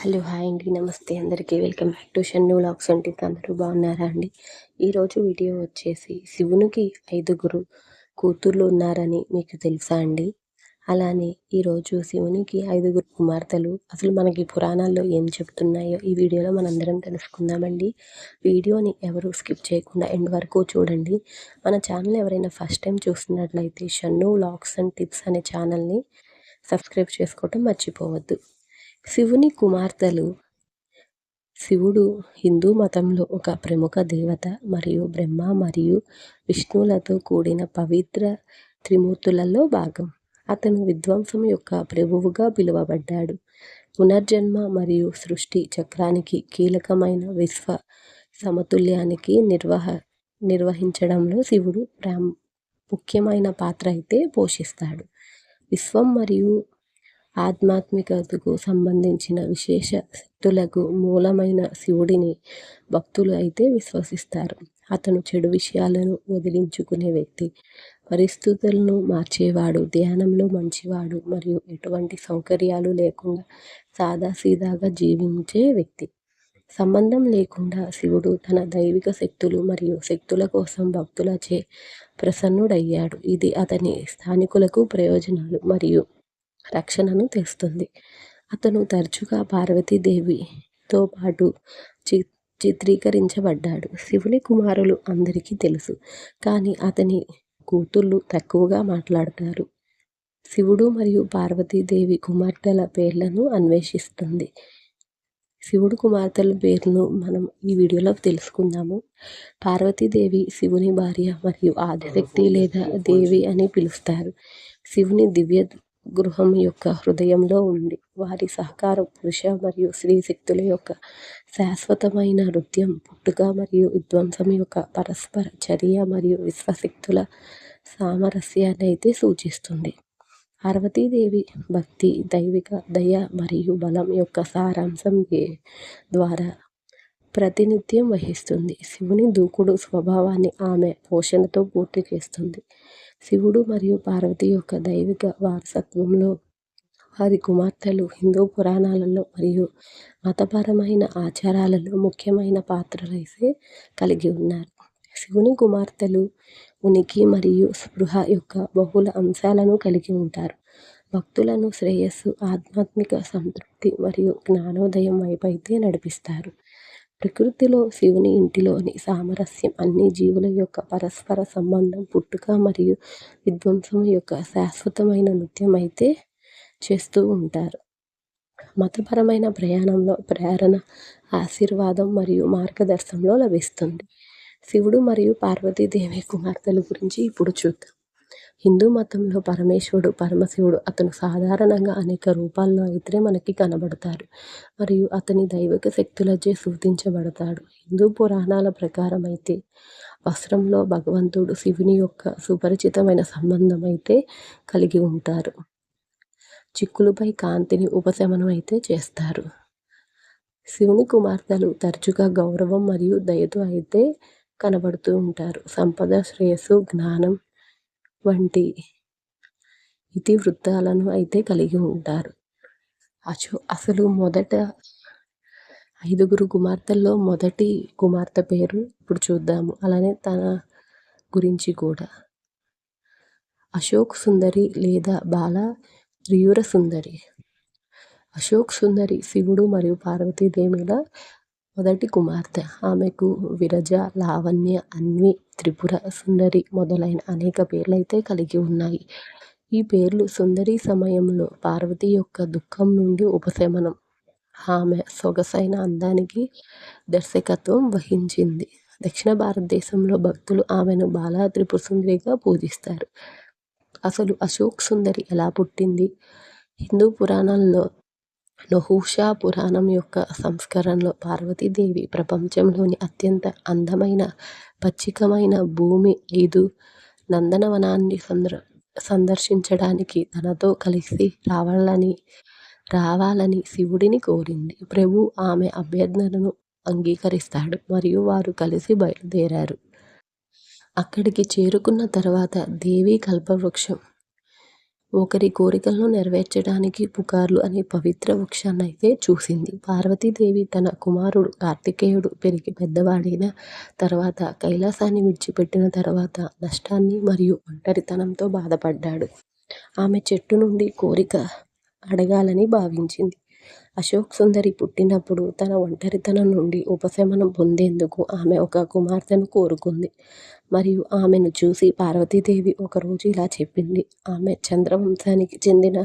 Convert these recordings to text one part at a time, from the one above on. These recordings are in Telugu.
హలో హాయ్ అండి. నమస్తే అందరికీ. Welcome back to Shannu vlogs అంటే అందరూ బాగున్నారా అండి? ఈరోజు వీడియో వచ్చేసి శివునికి ఐదుగురు కూతుర్లు ఉన్నారని మీకు తెలుసా అండి? అలానే ఈరోజు శివునికి ఐదుగురు కుమార్తెలు. అసలు మనకి పురాణాల్లో ఏం చెప్తున్నాయో ఈ వీడియోలో మనందరం తెలుసుకుందామండి. వీడియోని ఎవరు స్కిప్ చేయకుండా ఎండ్ వరకు చూడండి. మన ఛానల్ ఎవరైనా ఫస్ట్ టైం చూస్తున్నట్లయితే షన్ను లాక్స్ అండ్ టిప్స్ అనే ఛానల్ని సబ్స్క్రైబ్ చేసుకోవటం మర్చిపోవద్దు. శివుని కుమార్తెలు. శివుడు హిందూ మతంలో ఒక ప్రముఖ దేవత మరియు బ్రహ్మ మరియు విష్ణువులతో కూడిన పవిత్ర త్రిమూర్తులలో భాగం. అతను విధ్వంసం యొక్క ప్రభువుగా పిలువబడ్డాడు. పునర్జన్మ మరియు సృష్టి చక్రానికి కీలకమైన విశ్వ సమతుల్యానికి నిర్వహ నిర్వహించడంలో శివుడు ప్రాం ముఖ్యమైన పాత్ర అయితే పోషిస్తాడు. విశ్వం మరియు ఆధ్యాత్మికతకు సంబంధించిన విశేష శక్తులకు మూలమైన శివుడిని భక్తులు అయితే విశ్వసిస్తారు. అతను చెడు విషయాలను వదిలించుకునే వ్యక్తి. పరిస్థితులను మార్చేవాడు ధ్యానంలో మంచివాడు మరియు ఎటువంటి సౌకర్యాలు లేకుండా సాదాసీదాగా జీవించే వ్యక్తి. సంబంధం లేకుండా శివుడు తన దైవిక శక్తులు మరియు శక్తుల కోసం భక్తులచే ప్రసన్నుడయ్యాడు. ఇది అతని స్థానికులకు ప్రయోజనాలు మరియు రక్షణను తెస్తుంది. అతను తరచుగా పార్వతీదేవితో పాటు చి చిత్రీకరించబడ్డాడు. శివుని కుమారులు అందరికీ తెలుసు. కానీ అతని కూతుళ్ళు తక్కువగా మాట్లాడతారు. శివుడు మరియు పార్వతీదేవి కుమార్తెల పేర్లను అన్వేషిస్తుంది. శివుడు కుమార్తెల పేరును మనం ఈ వీడియోలో తెలుసుకుందాము. పార్వతీదేవి శివుని భార్య మరియు ఆదిశక్తి లేదా దేవి అని పిలుస్తారు. శివుని దివ్య గృహం యొక్క హృదయంలో ఉంది. వారి సహకారం పురుష మరియు స్త్రీ శక్తుల యొక్క శాశ్వతమైన నృత్యం పుట్టుక మరియు విధ్వంసం యొక్క పరస్పర చర్య మరియు విశ్వశక్తుల సామరస్యాన్ని అయితే సూచిస్తుంది. పార్వతీదేవి భక్తి దైవిక దయ మరియు బలం యొక్క సారాంశం ద్వారా ప్రాతినిధ్యం వహిస్తుంది? శివుని దూకుడు స్వభావాన్ని ఆమె పోషణతో పూర్తి చేస్తుంది. శివుడు మరియు పార్వతి యొక్క దైవిక వారసత్వంలో వారి కుమార్తెలు హిందూ పురాణాలలో మరియు మతపరమైన ఆచారాలలో ముఖ్యమైన పాత్రలైతే కలిగి ఉన్నారు. శివుని కుమార్తెలు ఉనికి మరియు స్పృహ యొక్క బహుళ అంశాలను కలిగి ఉంటారు. భక్తులను శ్రేయస్సు ఆధ్యాత్మిక సంతృప్తి మరియు జ్ఞానోదయం వైపైతే నడిపిస్తారు. ప్రకృతిలో శివుని ఇంటిలోని సామరస్యం అన్ని జీవుల యొక్క పరస్పర సంబంధం పుట్టుక మరియు విధ్వంసం యొక్క శాశ్వతమైన నృత్యం అయితే చేస్తూ ఉంటారు. మతపరమైన ప్రయాణంలో ప్రేరణ ఆశీర్వాదం మరియు మార్గదర్శనంలో లభిస్తుంది. శివుడు మరియు పార్వతీదేవి కుమార్తెల గురించి ఇప్పుడు చూద్దాం. హిందూ మతంలో పరమేశ్వరుడు పరమశివుడు అతను సాధారణంగా అనేక రూపాల్లో అయితే మనకి కనబడతారు. మరియు అతని దైవిక శక్తులచే సూచించబడతాడు. హిందూ పురాణాల ప్రకారం అయితే వస్త్రంలో భగవంతుడు శివుని యొక్క సుపరిచితమైన సంబంధం అయితే కలిగి ఉంటారు. చిక్కులపై కాంతిని ఉపశమనం అయితే చేస్తారు. శివుని కుమార్తెలు తరచుగా గౌరవం మరియు దయతో అయితే కనబడుతూ ఉంటారు. సంపద శ్రేయస్సు జ్ఞానం వంటి ఇతివృత్తాలను అయితే కలిగి ఉంటారు. అచు అసలు మొదట ఐదుగురు కుమార్తెల్లో మొదటి కుమార్తె పేరు ఇప్పుడు చూద్దాము. అలానే తన గురించి కూడా. అశోక్ సుందరి లేదా బాల త్రియుర సుందరి. అశోక్ సుందరి శివుడు మరియు పార్వతీదేవిల మొదటి కుమార్తె. ఆమెకు విరజ లావణ్య అన్వి త్రిపుర సుందరి మొదలైన అనేక పేర్లైతే కలిగి ఉన్నాయి. ఈ పేర్లు సుందరి సమయంలో పార్వతి యొక్క దుఃఖం నుండి ఉపశమనం. ఆమె సొగసైన అందానికి దర్శకత్వం వహించింది. దక్షిణ భారతదేశంలో భక్తులు ఆమెను బాలా త్రిపుర సుందరిగా పూజిస్తారు. అసలు అశోక్ సుందరి ఎలా పుట్టింది? హిందూ పురాణాల్లో నహూషా పురాణం యొక్క సంస్కరణలో పార్వతీదేవి ప్రపంచంలోని అత్యంత అందమైన పచ్చికమైన భూమి ఐదు నందనవనాన్ని సందర్ సందర్శించడానికి తనతో కలిసి రావాలని రావాలని శివుడిని కోరింది. ప్రభు ఆమె అభ్యర్థనను అంగీకరిస్తాడు మరియు వారు కలిసి బయలుదేరారు. అక్కడికి చేరుకున్న తర్వాత దేవి కల్పవృక్షం ఒకరి కోరికలను నెరవేర్చడానికి పుకార్లు అనే పవిత్ర వృక్షాన్ని అయితే చూసింది. పార్వతీదేవి తన కుమారుడు కార్తికేయుడు పెరిగి పెద్దవాడైన తర్వాత కైలాసాన్ని విడిచిపెట్టిన తర్వాత నష్టాన్ని మరియు ఒంటరితనంతో బాధపడ్డాడు. ఆమె చెట్టు నుండి కోరిక అడగాలని భావించింది. అశోక్ సుందరి పుట్టినప్పుడు తన ఒంటరితనం నుండి ఉపశమనం పొందేందుకు ఆమె ఒక కుమార్తెను కోరుకుంది. మరియు ఆమెను చూసి పార్వతీదేవి ఒకరోజు ఇలా చెప్పింది. ఆమె చంద్రవంశానికి చెందిన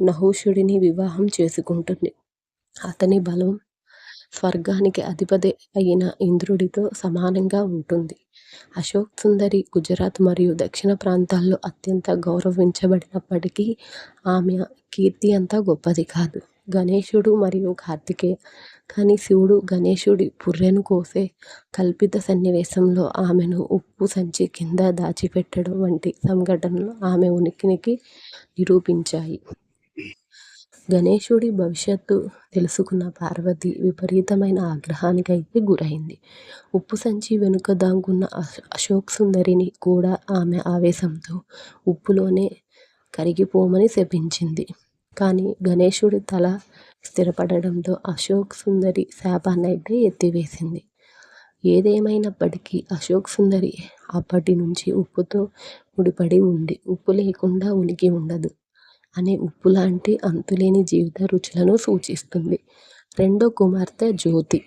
నహూషుడిని వివాహం చేసుకుంటుంది. అతని బలం స్వర్గానికి అధిపతి అయిన ఇంద్రుడితో సమానంగా ఉంటుంది. అశోక్ సుందరి గుజరాత్ మరియు దక్షిణ ప్రాంతాల్లో అత్యంత గౌరవించబడినప్పటికీ ఆమె కీర్తి అంతా గొప్పది కాదు. గణేశుడు మరియు కార్తికేయ కానీ శివుడు గణేశుడి పుర్రెను కోసే కల్పిత సన్నివేశంలో ఆమెను ఉప్పు సంచి కింద దాచిపెట్టడం వంటి సంఘటనలు ఆమె ఉనికినికి నిరూపించాయి. గణేశుడి భవిష్యత్తు తెలుసుకున్న పార్వతి విపరీతమైన ఆగ్రహానికి అయితే గురైంది. ఉప్పు సంచి వెనుక దాంగున్న అశోక్ సుందరిని కూడా ఆమె ఆవేశంతో ఉప్పులోనే కరిగిపోమని శపించింది. కానీ గణేశుడి తల స్థిరపడడంతో అశోక్ సుందరి శాపాన్నైతే ఎత్తివేసింది. ఏదేమైనప్పటికీ అశోక్ సుందరి అప్పటి నుంచి ఉప్పుతో ముడిపడి ఉంది ఉప్పు లేకుండా ఉనికి ఉండదు అనే ఉప్పు లాంటి అంతులేని జీవిత రుచులను సూచిస్తుంది. రెండో కుమార్తె జ్యోతి.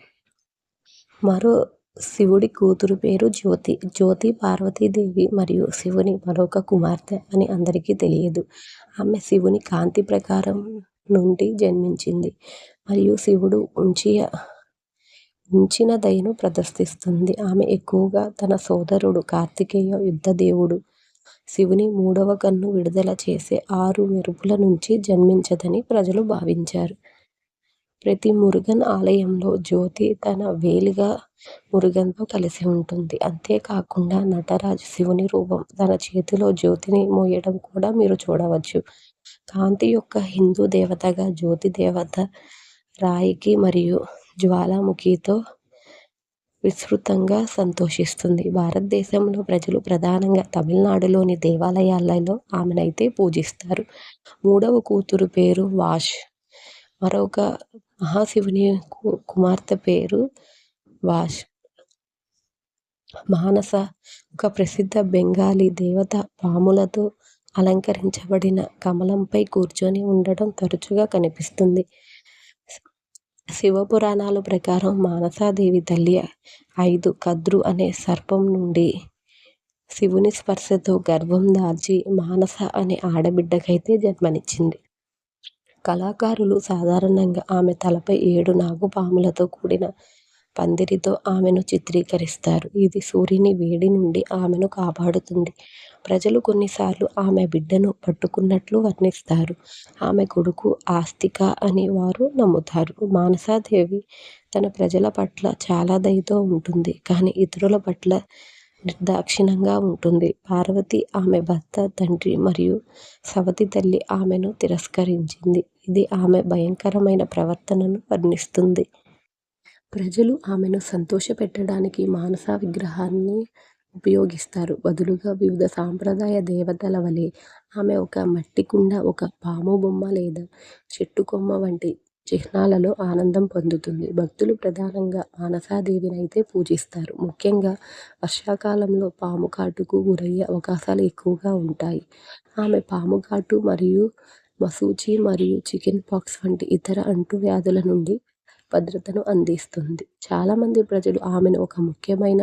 మరో శివుడి కూతురు పేరు జ్యోతి. జ్యోతి పార్వతీదేవి మరియు శివుని మరొక కుమార్తె అని అందరికీ తెలియదు. ఆమె శివుని కాంతి ప్రకారం నుండి జన్మించింది మరియు శివుడు ఉంచియ ఉంచిన దయను ప్రదర్శిస్తుంది. ఆమె ఎక్కువగా తన సోదరుడు కార్తికేయ యుద్ధ దేవుడు. శివుని మూడవ కన్ను విడుదల చేసే ఆరు మెరుపుల నుంచి జన్మించదని ప్రజలు భావించారు. ప్రతి మురుగన్ ఆలయంలో జ్యోతి తన వేలిగా మురుగన్తో కలిసి ఉంటుంది. అంతేకాకుండా నటరాజు శివుని రూపం తన చేతిలో జ్యోతిని మోయడం కూడా మీరు చూడవచ్చు. కాంతి యొక్క హిందూ దేవతగా జ్యోతి దేవత రాయికి మరియు జ్వాలాముఖితో విస్తృతంగా సంతోషిస్తుంది. భారతదేశంలో ప్రజలు ప్రధానంగా తమిళనాడులోని దేవాలయాలలో ఆమెనైతే పూజిస్తారు. మూడవ కూతురు పేరు వాష్. మరొక మహాశివుని కుమార్తె పేరు వాష్. మానస ఒక ప్రసిద్ధ బెంగాలీ దేవత. పాములతో అలంకరించబడిన కమలంపై కూర్చొని ఉండటం తరచుగా కనిపిస్తుంది. శివపురాణాల ప్రకారం మానసాదేవి తల్లి ఐదు కద్రు అనే సర్పం నుండి శివుని స్పర్శతో గర్భం దాల్చి మానస అనే ఆడబిడ్డకైతే జన్మనిచ్చింది. కళాకారులు సాధారణంగా ఆమె తలపై ఏడు నాగుపాములతో కూడిన పందిరితో ఆమెను చిత్రీకరిస్తారు. ఇది సూర్యుని వేడి నుండి ఆమెను కాపాడుతుంది. ప్రజలు కొన్నిసార్లు ఆమె బిడ్డను పట్టుకున్నట్లు వర్ణిస్తారు. ఆమె కొడుకు ఆస్తిక అని వారు నమ్ముతారు. మానసాదేవి తన ప్రజల పట్ల చాలా దయతో ఉంటుంది. కానీ ఇతరుల పట్ల నిర్దాక్షిణంగా ఉంటుంది. పార్వతి ఆమె భర్త తండ్రి మరియు సవతి తల్లి ఆమెను తిరస్కరించింది. ఇది ఆమె భయంకరమైన ప్రవర్తనను వర్ణిస్తుంది. ప్రజలు ఆమెను సంతోషపెట్టడానికి మానస విగ్రహాన్ని ఉపయోగిస్తారు. బదులుగా వివిధ సాంప్రదాయ దేవతల వలె ఆమె ఒక మట్టి కుండ ఒక పాము బొమ్మ లేదా చెట్టు కొమ్మ వంటి చిహ్నాలలో ఆనందం పొందుతుంది. భక్తులు ప్రధానంగా మానసాదేవిని అయితే పూజిస్తారు. ముఖ్యంగా వర్షాకాలంలో పాము కాటుకు గురయ్యే అవకాశాలు ఎక్కువగా ఉంటాయి. ఆమె పాము కాటు మరియు మసూచి మరియు చికెన్ పాక్స్ వంటి ఇతర అంటువ్యాధుల నుండి భద్రతను అందిస్తుంది. చాలామంది ప్రజలు ఆమెను ఒక ముఖ్యమైన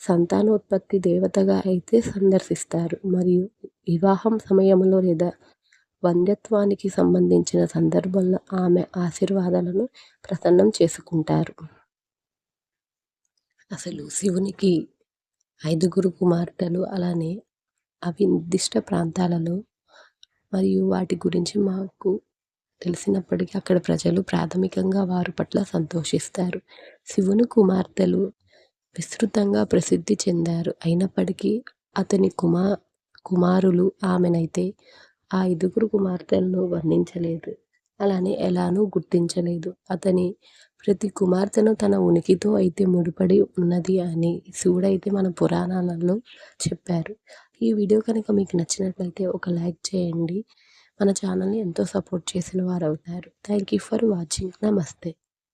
సంతానోత్పత్తి దేవతగా అయితే సందర్శిస్తారు. మరియు వివాహం సమయంలో లేదా వంద్యత్వానికి సంబంధించిన సందర్భంలో ఆమె ఆశీర్వాదాలను ప్రసన్నం చేసుకుంటారు. అసలు శివునికి ఐదుగురు కుమార్తెలు అలానే అవి నిర్దిష్ట ప్రాంతాలలో మరియు వాటి గురించి మాకు తెలిసినప్పటికీ అక్కడ ప్రజలు ప్రాథమికంగా వారి పట్ల సంతోషిస్తారు. శివుని కుమార్తెలు విస్తృతంగా ప్రసిద్ధి చెందారు. అయినప్పటికీ అతని కుమా కుమారులు ఆమెనైతే ఆ ఐదుగురు కుమార్తెలను వర్ణించలేదు. అలానే ఎలానూ గుర్తించలేదు. అతని ప్రతి కుమార్తెను తన ఉనికితో అయితే ముడిపడి ఉన్నది అని శివుడైతే మన పురాణాలలో చెప్పారు. ఈ వీడియో కనుక మీకు నచ్చినట్లయితే ఒక లైక్ చేయండి. మన ఛానల్ని ఎంతో సపోర్ట్ చేసిన వారు అవుతారు థ్యాంక్ యూ ఫర్ వాచింగ్. నమస్తే.